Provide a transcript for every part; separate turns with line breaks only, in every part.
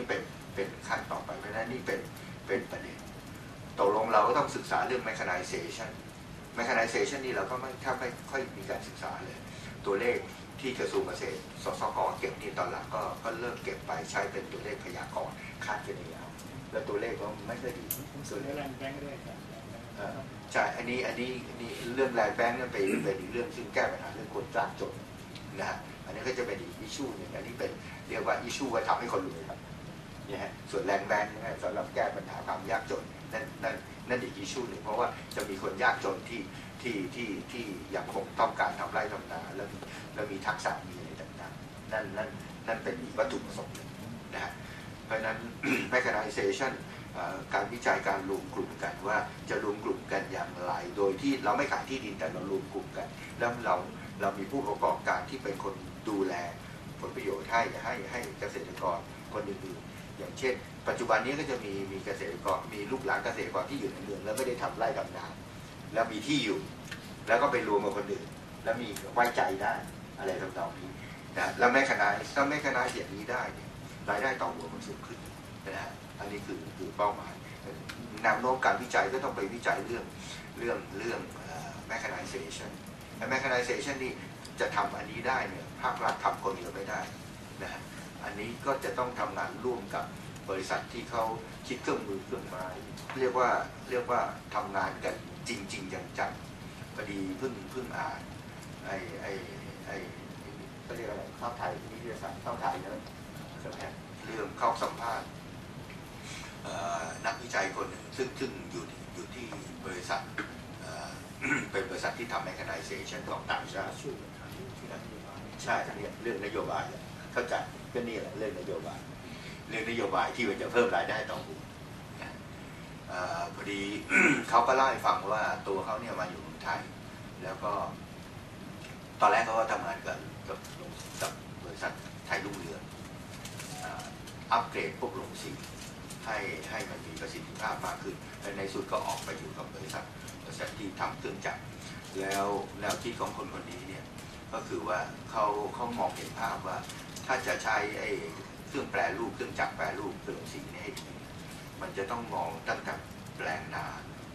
นี้เป็นเป็นขั้นต่อไปเพราะนั้นนี่เป็นเป็นประเด็นตกลงเราก็ต้องศึกษาเรื่อง mechanization mechanization นี่เราก็ไม่แทบไม่ค่อยมีการศึกษาเลย ตัวเลขที่กระทรวงเกษตรสสกเก็บนี่ตอนหลังก็ก็เริ่มเก็บไปใช้เป็นตัวเลขพยากรณ์คาดคะเนเอาแล้วตัวเลขก็ไม่ค่อยดี
ส่วนแรงแบงค์ด้วยครับ
เอ่อใช่อันนี้อันนี้นนี้เรื่องแรงแบงค์นั่นเป็นเป็นอีกเรื่องซึ่งแก้ปัญหาเรื่องคนจ้างจนนะฮะอันนี้ก็จะเป็นอีกอิชชูหนึ่งอันนี้เป็นเรียกว่าอิชชูว่าทำให้คนรวยครับ นี่ยฮะส่วนแรงแบงค์นะฮะสำหรับแก้ปัญหาความยากจนนั่นนั่นนั่นอีกอิชูหนึ่งเพราะว่าจะมีคนยากจนที่ที่ที่ที่ยังคงต้องการทำไร่ทำนาแล้วแล้วมีทักษะมีอะไรต่างๆนั่นนั่นนั่นเป็นอีกวัตถุประสงค์นึงนะฮะเพราะฉะนั้น mechanization การวิจัยการรวมกลุ่มกันว่าจะรวมกลุ่มกันอย่างไร โดยที่เราไม่ขายที่ดินแต่เรารวมกลุ่มกัน แล้วเราเรามีผู้ประกอบการที่เป็นคนดูแลผลประโยชน์ให้ให้ให้เกษตรกรคนอื่นๆ อย่างเช่น ปัจจุบันนี้ก็จะมีมีเกษตรกรมีลูกหลานเกษตรกรที่อยู่ในเมืองแล้วไม่ได้ทำไร่ทำนาแล้วมีที่อยู่ แล้วก็ไปรวมกับคนอื่น แล้วมีไว้ใจได้อะไรต่างๆนี้นะแล้วแม่คณะถ้าแม่คณะอย่างนี้ได้เนี่ยรายได้ต่อหัวมันสูงขึ้นนะฮะอันนี้คือคือเป้าหมายแนวโน้มการวิจัยก็ต้องไปวิจัยเรื่องเรื่องเรื่องเอ่อ mechanization และ mechanization นี่จะทำอันนี้ได้เนี่ยภาครัฐทำคนเดียวไม่ได้นะฮะ อันนี้ก็จะต้องทำงานร่วมกับบริษัทที่เขาคิดเครื่องมือเครื่องไม้เรียกว่าเรียกว่าทำงานกันจริงๆอย่างจังพอดีเพิ่งเพิ่งอ่านไอ้ไอ้ไอ้ก็เรียกอะไรข้าวไทยนิตยสารข้าวไทยนะใช่ไหมฮะเรื่องเข้าสัมภาษณ์เอ่อนักวิจัยคนหนึ่งซึ่งซึ่งอยู่ที่อยู่ที่บริษัทเอ่อเป็นบริษัทที่ทำ mechanization ของต่างชาติ
ช่วยทำที่นั่นอยู่บ้าง
ใช่เนี่ยเรื่องนโยบาย เข้าใจก็นี่แหละเรื่องนโยบาย เรื่องนโยบายที่มันจะเพิ่มรายได้ต่อหัวพอดีเขาก็เล่าให้ฟังว่าตัวเขาเนี่ยมาอยู่เมืองไทย แล้วก็ ตอนแรกเขาก็ทำงานกับกับกับบริษัทไทยรุ่งเรืองอัปเกรดพวกโรงสีให้ให้มันมีประสิทธิภาพมากขึ้นและในสุดก็ออกไปอยู่กับบริษัทบริษัทที่ทำเครื่องจักรแล้วแนวคิดของคนคนนี้เนี่ยก็คือว่าเขาเขามองเห็นภาพว่า ถ้าจะใช้ไอ้เครื่องแปรรูปเครื่องจักรแปรรูปเครื่องสีเนี่ยให้ดีมันจะต้องมองตั้งแต่แปลงนา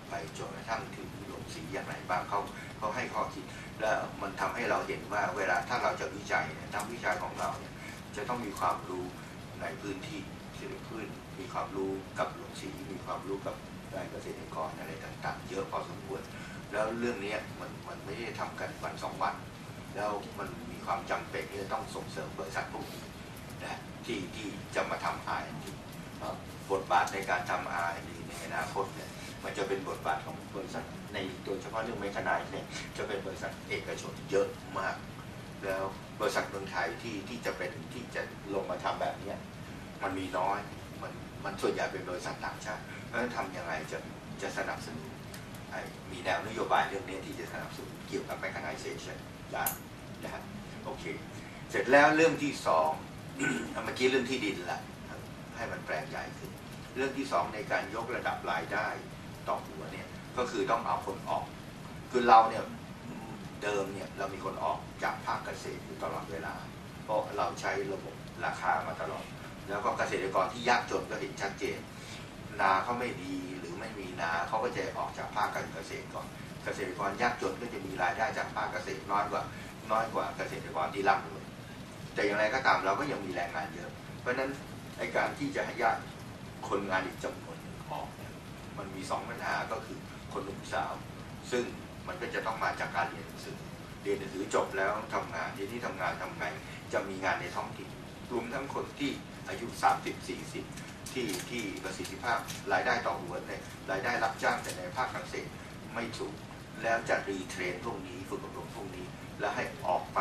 ไปจนกระทั่งถึงโรงสีอย่างไรบ้างเขาเขาให้ข้อคิด แล้วมันทำให้เราเห็นว่าเวลาถ้าเราจะวิจัยเนี่ยทำวิจัยของเราเนี่ยจะต้องมีความรู้ในพื้นที่สิริพืชมีความรู้กับโรงสีมีความรู้กับรายเกษตรกรอะไรต่างๆ เยอะพอสมควรแล้วเรื่องนี้มันมันไม่ได้ทำกันวันสองวัน แล้วมัน ความจำเป็นที่จะต้องส่งเสริมบริษัทพวกนี้นะที่ที่จะมาทำ R&D เพราะบทบาทในการทำ R&D ในอนาคตเนี่ยมันจะเป็นบทบาทของบริษัทในโดยเฉพาะเรื่องเมคานายเนี่ยจะเป็นบริษัทเอกชนเยอะมาก แล้วบริษัทเมืองไทยที่ที่จะเป็นที่จะลงมาทำแบบเนี้ยมันมีน้อยมันมันส่วนใหญ่เป็นบริษัทต่างชาติเพราะฉะนั้นทำยังไงจะจะสนับสนุนมีแนวนโยบายเรื่องนี้ที่จะสนับสนุนเกี่ยวกับ mechanization ได้นะฮะ โอเค เสร็จแล้วเรื่องที่สองเมื่อกี้เรื่องที่ดินละให้มันแปลงใหญ่ขึ้น เรื่องที่สองในการยกระดับรายได้ต่อหัวเนี่ยก็คือต้องเอาคนออก คือเราเนี่ยเดิมเนี่ยเรามีคนออกจากภาคเกษตรอยู่ตลอดเวลา เพราะเราใช้ระบบราคามาตลอด แล้วก็เกษตรกรที่ยากจนก็เห็นชัดเจน นาเขาไม่ดีหรือไม่มีนาเขาก็จะออกจากภาคการเกษตรก่อน เกษตรกรยากจนก็จะมีรายได้จากภาคเกษตรน้อยกว่า น้อยกว่าเกษตรกรที่ร่ำรวยแต่อย่างไรก็ตามเราก็ยังมีแรงงานเยอะ เพราะฉะนั้นไอการที่จะให้ญาติคนงานอีกจำนวนหนึ่งออกเนี่ยมันมีสองปัญหาก็คือคนหนุ่มสาว ซึ่งมันก็จะต้องมาจากการเรียนหนังสือเรียนหนังสือจบแล้วทำงานที่ที่ทำงานทำไงจะมีงานในท้องถิ่นรวมทั้งคนที่อายุ 30 40 ที่ที่ประสิทธิภาพรายได้ต่อหัวเนี่ยรายได้รับจ้างแต่ในภาคเกษตรไม่สูงแล้วจะรีเทรนพวกนี้ฝึกอบรมพวกนี้ แล้วให้ออกไป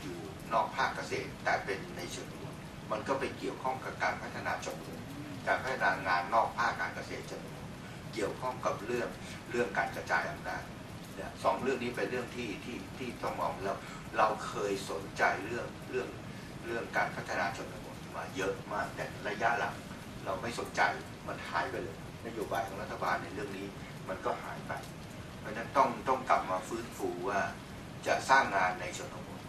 อยู่นอกภาคเกษตร แต่เป็นในเชิงรวมมันก็ไปเกี่ยวข้องกับการพัฒนาชนบทการพัฒนางานนอกภาคการเกษตรชนบทเกี่ยวข้องกับเรื่องเรื่องการกระจายอำนาจสองเรื่องนี้เป็นเรื่องที่ที่ที่ต้องมองแล้วเราเคยสนใจเรื่องเรื่องเรื่องการพัฒนาชนบทมาเยอะมากแต่ระยะหลังเราไม่สนใจมันหายไปเลยนโยบายของรัฐบาลในเรื่องนี้มันก็หายไป เพราะฉะนั้นต้องต้องกลับมาฟื้นฟูว่า จะสร้างงานในชนบท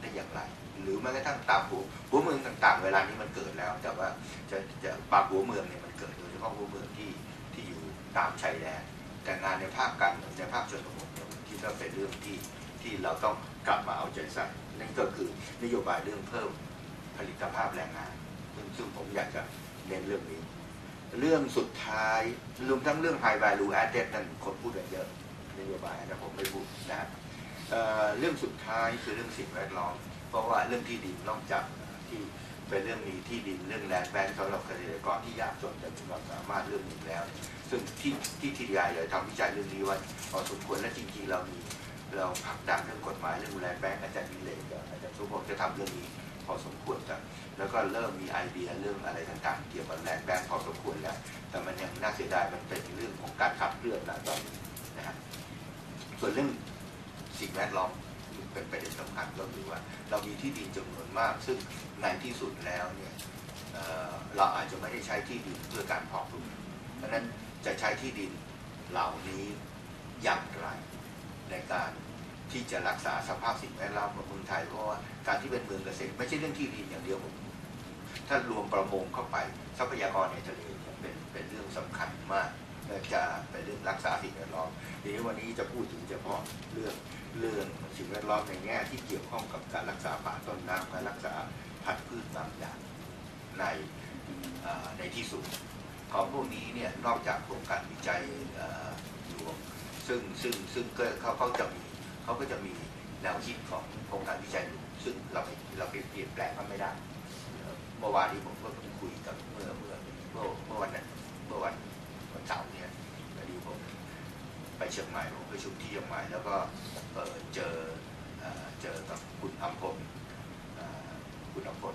ได้อย่างไร หรือแม้กระทั่งตามหัวหัวเมืองต่างๆ เวลานี้มันเกิดแล้ว แต่ว่าจะจะบางหัวเมืองเนี่ยมันเกิดโดยเฉพาะหัวเมืองที่ที่อยู่ตามชายแดนแต่งานในภาคการเมืองในภาคชนบทเนี่ยผมคิดว่าเป็นเรื่องที่ที่เราต้องกลับมาเอาใจใส่นั่นก็คือนโยบายเรื่องเพิ่มผลิตภาพแรงงาน ซึ่งซึ่งผมอยากจะเน้นเรื่องนี้ เรื่องสุดท้ายรวมทั้งเรื่อง high value added นั่นคนพูดกันเยอะนโยบายแต่ผมไม่พูดนะฮะ เรื่องสุดท้ายคือเรื่องสิ่งแวดล้อม เพราะว่าเรื่องที่ดินนอกจากที่เป็นเรื่องมีที่ดินเรื่องแลนด์แบงค์สำหรับเกษตรกรที่ยากจนจะมีความสามารถเรื่องหนึ่งแล้ว ซึ่งที่ที่ทีดีไอเลยทำวิจัยเรื่องนี้ว่าพอสมควรและจริงๆเรามีเราผลักดันเรื่องกฎหมายเรื่องแลนด์แบงค์อาจารย์วิเลกกับอาจารย์ทุกคนจะทำเรื่องนี้พอสมควรจะแล้วก็เริ่มมีไอเดียเรื่องอะไรต่างๆ เกี่ยวกับแลนด์แบงค์พอสมควรแล้ว แต่มันยังน่าเสียดายมันเป็นเรื่องของการขับเคลื่อนนะตอนนี้นะฮะส่วนเรื่อง สิ่งแวดล้อมเป็นประเด็นสำคัญก็คือว่า เรามีที่ดินจำนวนมาก ซึ่งในที่สุดแล้วเนี่ยเเราอาจจะไม่ได้ใช้ที่ดินเพื่อการเพาะปลูกเพราะฉะนั้นจะใช้ที่ดินเหล่านี้อย่างไร ในการที่จะรักษาสภาพสิ่งแวดล้อมของเมืองไทยเพราะว่าการที่เป็นเมืองเกษตรไม่ใช่เรื่องที่ดินอย่างเดียวผมถ้ารวมประมงเข้าไปทรัพยากรในทะเลเป็นเป็นเรื่องสำคัญมาก และจะเป็นเรื่องรักษาสิ่งแวดล้อมทีนี้วันนี้จะพูดถึงเฉพาะเรื่องเรื่องสิ่งแวดล้อมในแง่ที่เกี่ยวข้องกับการรักษาป่าต้นน้ำการรักษาพันธุ์พืชบางอย่างในในที่สุดของพวกนี้เนี่ยนอกจากโครงการวิจัยหลวงซึ่งซึ่งซึ่งก็เขาเขาจะมีเขาก็จะมีแนวคิดของโครงการวิจัยหลวงซึ่งเราเราไปเปลี่ยนแปลงมันไม่ได้ เมื่อวานนี้ผมก็คุยกับเมื่อเมื่อเมื่อเมื่อวันนั้นเมื่อวัน เสาเนี่ยพอดีผมไปเชียงใหม่ผมไปชุมที่เชียงใหม่ แล้วก็เออเจอเออเจอกับคุณอัมพลคุณอัมพล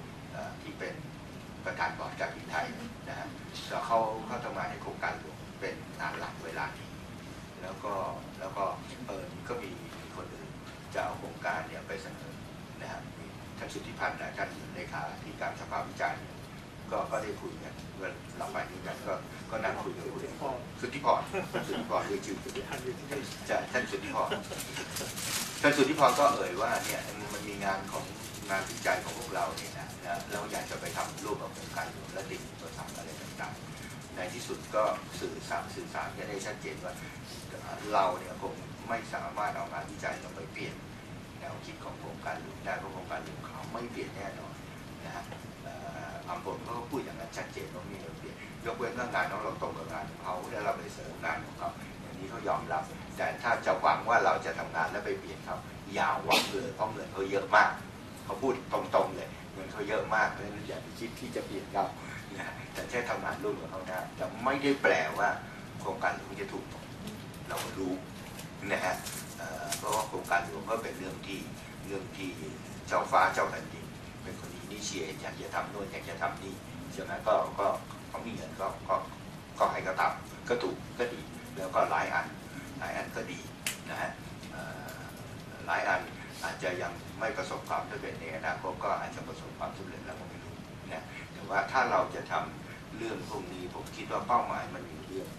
ที่เป็นประธานบอร์ดการบินไทยนะฮะแล้วเขาเขาทำงานในโครงการหลวงเป็นงานหลักเวลานี้ แล้วก็แล้วก็เออก็มีคนอื่นจะเอาโครงการเนี่ยไปเสนอนะฮะมีท่านสุทธิพันธ์นะท่านเลขาธิการสภาวิจัยก็ก็ได้คุยกันเมื่อเราไปด้ก็ก็นั่งคุยกันคุยกัน สุทธิพรสุทธิพรด้วยชื่อสุทธิพร
ทันอยู่ที่
ท่าน
นี่
จะท่านสุทธิพรท่านสุทธิพรก็เอ่ยว่าเนี่ยมันมีงานของงานวิจัยของพวกเราเนี่ยนะนะเราอยากจะไปทำร่วมกับโครงการหลวงและติดตัวทำอะไรต่างๆ ในที่สุดก็สื่อสารสื่อสารกันได้ชัดเจนว่าเราเนี่ยคงไม่สามารถเอางานวิจัยเราไปเปลี่ยนแนวคิดของโครงการหลวงได้เพราะโครงการหลวงเขาไม่เปลี่ยนแน่นอนนะฮะเอ่ออัมพลเขาก็พูดอย่างนั้นชัดเจนว่าไมมีเปลี่ยน ยกเว้นว่างานของเราตรงกับงานของเขาแล้วเราไปเสริมงานของเขาอย่างนี้เขายอมรับ แต่ถ้าจะหวังว่าเราจะทำงานแล้วไปเปลี่ยนเขาอย่าหวังเลยเพราะเงินเขาเยอะมาก เขาพูดตรงๆเลยเงินเขาเยอะมากเพราะฉะนั้นอย่าไปคิดที่จะเปลี่ยนเขาแต่แค่ทำงานร่วมกับเขาได้แต่ไม่ได้แปลว่าโครงการหลวงจะถูกเรารู้นะฮะเพราะว่าโครงการหลวงก็เป็นเรื่องที่เรื่องที่เจ้าฟ้าเจ้าแผ่นดินเป็นคนอินิเชียอยากจะทำโน่นอยากจะทำนี่ใช่ไหมก็ก็ให้เขาทำ ก็ถูกก็ดี แล้วก็หลายอันหลายอันก็ดีนะฮะหลายอันอาจจะยังไม่ประสบความสำเร็จในอนาคตก็อาจจะประสบความสำเร็จแล้วก็ไม่รู้นะแต่ว่าถ้าเราจะทำเรื่องพวกนี้ผมคิดว่าเป้าหมายมันอยู่เรื่อง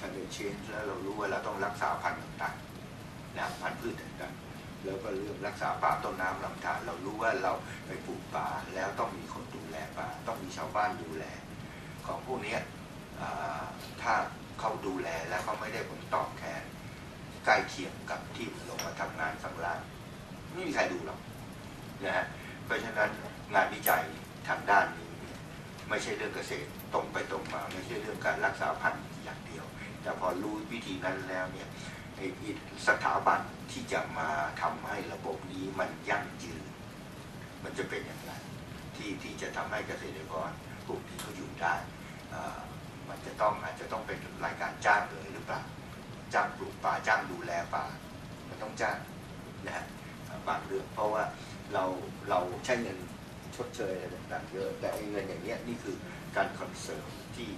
ทันเดชนแล้วเรารู้ว่าเราต้องรักษาพันธุ์ต่างๆนะพันธุ์พืชต่างๆแล้วก็เรื่องรักษาป่าต้นน้ำลำธารเรารู้ว่าเราไปปลูกป่าแล้วต้องมีคนดูแลป่าต้องมีชาวบ้านดูแล ของพวกนี้ ถ้าเขาดูแลแล้วเขาไม่ได้ผลตอบแทนใกล้เคียงกับที่ลงมาทำงานข้างล่างไม่มีใครดูหรอกนะฮะเพราะฉะนั้นงานวิจัยทางด้านนี้ไม่ใช่เรื่องเกษตรตรงไปตรงมา ไม่ใช่เรื่องการรักษาพันธุ์อย่างเดียว แต่พอรู้วิธีนั้นแล้วเนี่ยสถาบันที่จะมาทำให้ระบบนี้มันยั่งยืน มันจะเป็นอย่างไรที่ที่จะทำให้เกษตรกรกลุ่มนี้เขาอยู่ได้ ต้องอาจจะต้องเป็นรายการจ้างเลยหรือเปล่าจ้างปลูกป่าจ้างดูแลป่ามันต้องจ้างนะฮะบางเรื่องเพราะว่าเราเราใช้เงินชดเชยอะไรต่างๆเยอะแต่เงินอย่างเนี้ยนี่คือการคอนเซิร์ฟที่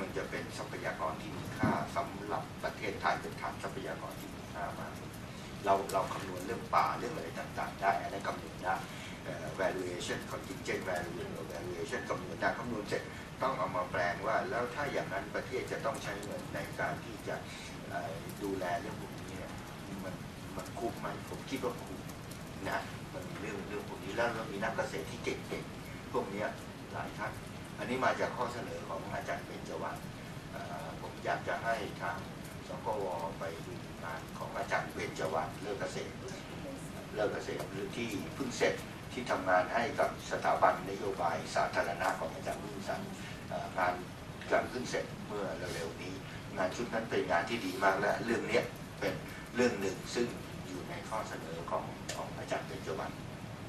มันจะเป็นทรัพยากรที่มีค่าสำหรับประเทศไทยเป็นฐานทรัพยากรที่มีค่ามากเราเราคำนวณเรื่องป่าเรื่องอะไรต่างๆ ได้อันนั้นคำนวณได้ valuation contingent value valuation คำนวณได้คำนวณเสร็จ ต้องเอามาแปลงว่าแล้วถ้าอย่างนั้นประเทศจะต้องใช้เงินในการที่จะดูแลเรื่องพวกนี้เนี่ยมันมันคุ้มไหมผมคิดว่าคุ้มนะมันมีเรื่องเรื่องพวกนี้แล้วเรามีนักเกษตรที่เก่งๆพวกนี้หลายท่านอันนี้มาจากข้อเสนอของอาจารย์เบญจวรรณผมอยากจะให้ทางสกวไปดูงานของอาจารย์เบญจวรรณเรื่องเกษตรเลิกเกษตรหรือที่เพิ่งเสร็จที่ทำงานให้กับสถาบันนโยบายสาธารณะของอาจารย์รุ่งสัน งานกำลังขึ้นเสร็จเมื่อเร็วๆนี้ งานชุดนั้นเป็นงานที่ดีมากและเรื่องนี้เป็นเรื่องหนึ่งซึ่งอยู่ในข้อเสนอของของอาจารย์เบญจวรรณ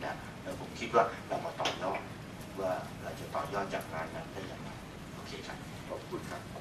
นะแล้วผมคิดว่าเรามาต่อยอดว่าเราจะต่อยอดจากงานนั้นได้อย่างไรโอเคครับขอบคุณครับ